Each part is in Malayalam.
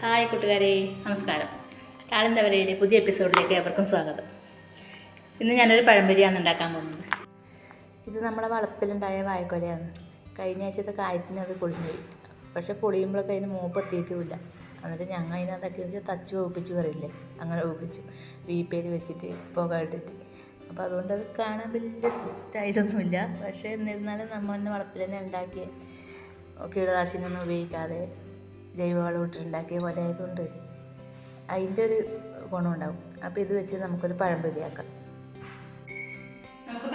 ഹായ് കൂട്ടുകാരെ നമസ്കാരം. താളന്തവരയിലെ പുതിയ എപ്പിസോഡിലേക്ക് ഏവർക്കും സ്വാഗതം. ഇന്ന് ഞാനൊരു പഴംപൊരിയാണ് ഉണ്ടാക്കാൻ പോകുന്നത്. ഇത് നമ്മുടെ വളപ്പിലുണ്ടായ വായക്കൊലയാണ്. കഴിഞ്ഞ ആഴ്ചത്തെ കായത്തിന് അത് പൊളിഞ്ഞുപോയി പക്ഷെ പൊളിയുമ്പോഴൊക്കെ അതിന് മൂപ്പ് എത്തിയിട്ടുമില്ല. എന്നിട്ട് ഞങ്ങൾ അതിനകത്തൊക്കെ വെച്ച് തച്ച് ഒപ്പിച്ച് പറയില്ലേ? അങ്ങനെ ഒപ്പിച്ചു വീപ്പയിൽ വെച്ചിട്ട് പുക ഇട്ടിട്ട്. അപ്പോൾ അതുകൊണ്ട് അത് കാണാൻ വലിയ സ്റ്റൈലൊന്നുമില്ല പക്ഷേ എന്നിരുന്നാലും നമ്മൾ തന്നെ വളപ്പിൽ തന്നെ ഉണ്ടാക്കിയ കീടനാശിനിയൊന്നും ഉപയോഗിക്കാതെ ജൈവവളം ഇട്ടുണ്ടാക്കിയ പോലെ ആയതുകൊണ്ട് അതിന്റെ ഒരു ഗുണം ഉണ്ടാവും. അപ്പോൾ ഇത് വെച്ച് നമുക്കൊരു പഴംപൊരിയാക്കാം. നമുക്ക്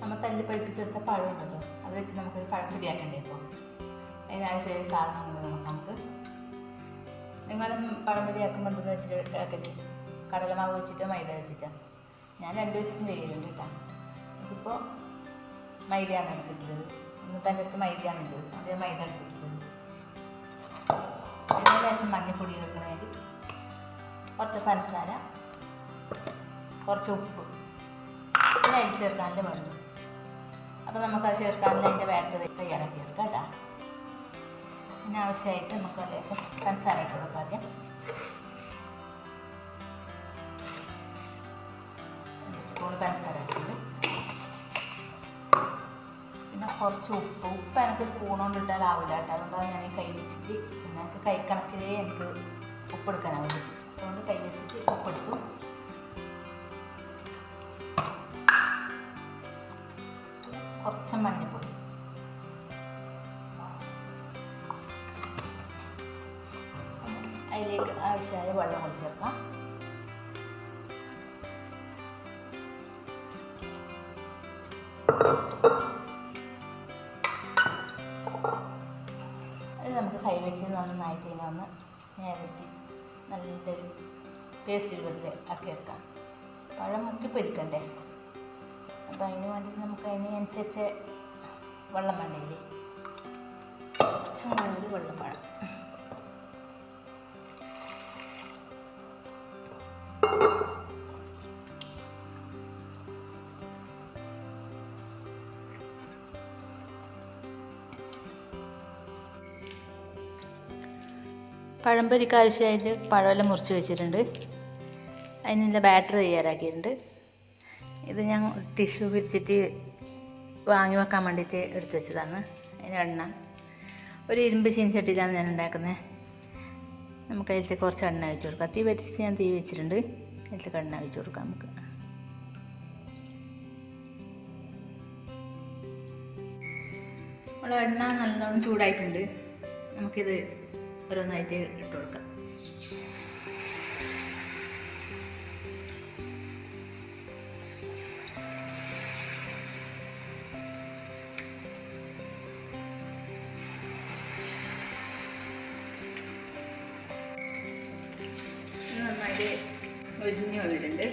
നമ്മൾ തല്ലി പഴിപ്പിച്ചെടുത്ത പഴമുണ്ടല്ലോ അത് വെച്ച് നമുക്കൊരു പഴം ആക്കണ്ടേ ഇപ്പോൾ അതിനാവശ്യമായ സാധനങ്ങൾ നമ്മൾ നമുക്ക്. നിങ്ങളും പഴം ആക്കുമ്പോൾ എന്തെന്ന് വെച്ചിട്ട് ആക്കൽ കടലമാവ് വെച്ചിട്ടോ മൈദ വെച്ചിട്ടോ? ഞാൻ രണ്ട് വെച്ചും ചെയ്യലുണ്ട് കേട്ടോ. ഇതിപ്പോൾ മൈദയാണ് എടുത്തിട്ടുള്ളത്. ഇന്നിപ്പോൾ എന്റെ അടുത്ത് മൈദയാണ് ഇത് അതേ മൈദ എടുത്തിട്ടുള്ളത്. അതിന് ശേഷം മഞ്ഞൾപ്പൊടി വെക്കണമെങ്കിൽ കുറച്ച് പഞ്ചസാര കുറച്ച് ഉപ്പ്. പിന്നെ അരി ചേർക്കാനുള്ള വെള്ളം അപ്പോൾ നമുക്കത് ചേർക്കാനുള്ള അതിന്റെ ബാറ്ററി തയ്യാറാക്കി എടുക്കാം കേട്ടോ. പിന്നെ ആവശ്യമായിട്ട് നമുക്ക് ലേശം പഞ്ചസാര കൊടുക്കാം ആദ്യം. സ്പൂൺ പഞ്ചസാര പിന്നെ കുറച്ച് ഉപ്പ്. ഉപ്പ് എനിക്ക് സ്പൂൺ കൊണ്ട് ഇട്ടാൽ ആവില്ല കേട്ടോ. അതുകൊണ്ടാണ് ഞാൻ കൈ വെച്ചിട്ട് പിന്നെ എനിക്ക് കൈക്കണക്കിലേ എനിക്ക് ഉപ്പ് എടുക്കാനാവില്ല അതിലേക്ക് ആവശ്യമായ വെള്ളം കൂടി ചേർക്കാം. അത് നമുക്ക് കൈവച്ച് നന്നായിട്ട് ഇതിനെ ഒന്ന് നേരത്തെ നല്ലൊരു പേസ്റ്റ് രൂപത്തിൽ ആക്കിയെടുക്കാം പഴം മുക്കി പൊരിക്കണ്ടേ? അപ്പോൾ അതിന് വേണ്ടി നമുക്ക് അതിനനുസരിച്ച് വെള്ളം വേണ്ടില്ലേ? കുറച്ചും കൂടി വെള്ളം വേണം. പഴംപൊരിക്ക് ആവശ്യമായിട്ട് പഴമെല്ലാം മുറിച്ച് വെച്ചിട്ടുണ്ട്. അതിനുള്ള ബാറ്റർ തയ്യാറാക്കിയിട്ടുണ്ട്. ഇത് ഞാൻ ടിഷ്യൂ വിരിച്ചിട്ട് വാങ്ങി വെക്കാൻ വേണ്ടിയിട്ട് എടുത്തു വെച്ചതാണ്. അതിന് എണ്ണ. ഒരു ഇരുമ്പ് ചീനച്ചട്ടിയിലാണ് ഞാൻ ഉണ്ടാക്കുന്നത്. നമുക്ക് അതിലത്തെ കുറച്ച് എണ്ണ വെച്ച് കൊടുക്കാം. തീ വെച്ചിട്ട് ഞാൻ തീ വെച്ചിട്ടുണ്ട്. അതിലത്തെ എണ്ണ വെച്ച് കൊടുക്കാം നമുക്ക്. നമ്മൾ എണ്ണ നല്ലോണം ചൂടായിട്ടുണ്ട്. നമുക്കിത് ഓരോന്നായിട്ട് ഇട്ട് കൊടുക്കാം. നന്നായിട്ട് ഒരിഞ്ഞ് വന്നിട്ടുണ്ട്.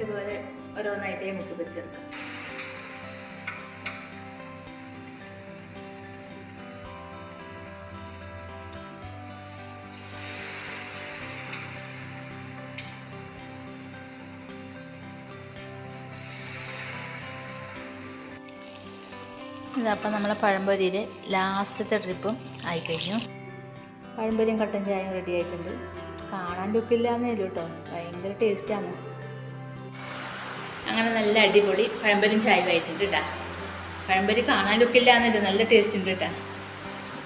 നമുക്കിതുപോലെ ഓരോന്നായിട്ടേ മുക്കി പിടിച്ചെടുക്കാം ഇതപ്പം നമ്മളെ പഴംപൊരിയിൽ ലാസ്റ്റത്തെ ട്രിപ്പും ആയിക്കഴിഞ്ഞു. പഴംപൊരിയും കട്ടൻ ചായയും റെഡി ആയിട്ടുണ്ട്. കാണാൻ ലുക്കില്ലാന്നേ ഉള്ളൂ കേട്ടോ ഭയങ്കര ടേസ്റ്റാണ് അങ്ങനെ നല്ല അടിപൊളി പഴംപൊരിയും ചായ ആയിട്ടുണ്ട് കേട്ടോ പഴംപൊരി കാണാൻ ലുക്കില്ലാന്നില്ല നല്ല ടേസ്റ്റ് ഉണ്ട് കേട്ടോ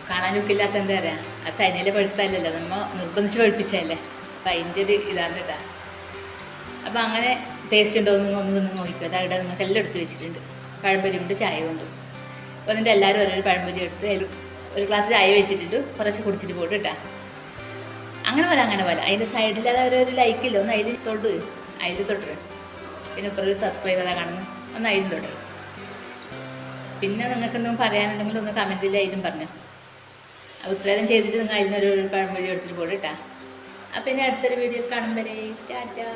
കാണാൻ ലുക്കില്ലാത്ത എന്താ പറയുക ആ തനിയിൽ പഴുത്തല്ലല്ലോ നമ്മൾ നിർബന്ധിച്ച് പഴുപ്പിച്ചല്ലേ അപ്പം അതിന്റെ ഒരു ഇതാണ് കേട്ടോ അപ്പം അങ്ങനെ ടേസ്റ്റ് ഉണ്ടോ എന്ന് ഒന്ന് വന്ന് നോക്കിക്കോ. അതാ ഇവിടെ നിങ്ങൾക്ക് എല്ലാം എടുത്ത് വെച്ചിട്ടുണ്ട്. പഴംപൊരി ഉണ്ട് ചായ ഉണ്ട്. അപ്പോൾ എന്നിട്ട് എല്ലാവരും ഓരോ പഴംപൊരി എടുത്ത് ഒരു ഗ്ലാസ് ചായ വെച്ചിട്ടുണ്ട്. കുറച്ച് കുടിച്ചിട്ട് പോയിട്ട് കേട്ടാ അങ്ങനെ പോലെ അങ്ങനെ പോലെ. അതിന്റെ സൈഡിൽ അത് ഒരു ലൈക്കില്ല ഒന്ന് അതിൽ തൊട്ട് അതിൽ തൊട്ട്. പിന്നെ ഒരു സബ്സ്ക്രൈബ് ചെയ്താൽ കാണുന്നു അതിന് തൊട്ട് പിന്നെ നിങ്ങൾക്കൊന്നും പറയാനുണ്ടെങ്കിൽ ഒന്ന് കമന്റിൽ അതിലും പറഞ്ഞു. ഉത്തരവാദം ചെയ്തിട്ട് നിങ്ങൾ അതിനൊരു പഴം വഴി എടുത്തിട്ട് പോയിട്ടാ അപ്പം ഇനി അടുത്തൊരു വീഡിയോ കാണുമ്പോഴേ ടാറ്റാ.